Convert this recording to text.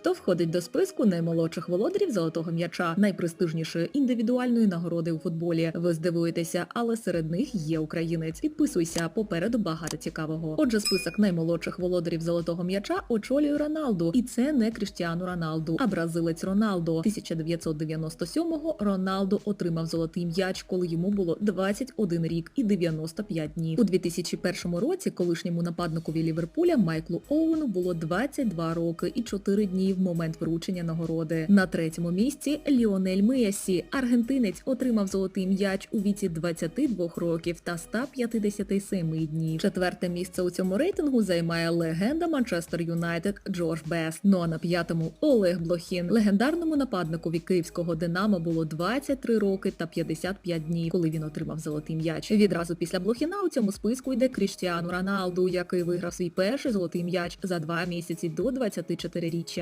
Хто входить до списку наймолодших володарів золотого м'яча, найпрестижнішої індивідуальної нагороди у футболі? Ви здивуєтеся, але серед них є українець. Підписуйся попереду багато цікавого. Отже, список наймолодших володарів золотого м'яча очолює Роналду, і це не Кріштіану Роналду, а бразилець Роналдо. 1997-го Роналдо отримав золотий м'яч, коли йому було 21 рік і 95 днів. У 2001 році колишньому нападникові Ліверпуля Майклу Оуену було 22 роки і 4 дні в момент вручення нагороди. На третьому місці Ліонель Месі, аргентинець, отримав золотий м'яч у віці 22 років та 157 днів. Четверте місце у цьому рейтингу займає легенда Манчестер Юнайтед Джордж Бест. Ну а на п'ятому Олег Блохін. Легендарному нападникові київського Динамо було 23 роки та 55 днів, коли він отримав золотий м'яч. Відразу після Блохіна у цьому списку йде Кріштіану Роналду, який виграв свій перший золотий м'яч за два місяці до 24-річчя.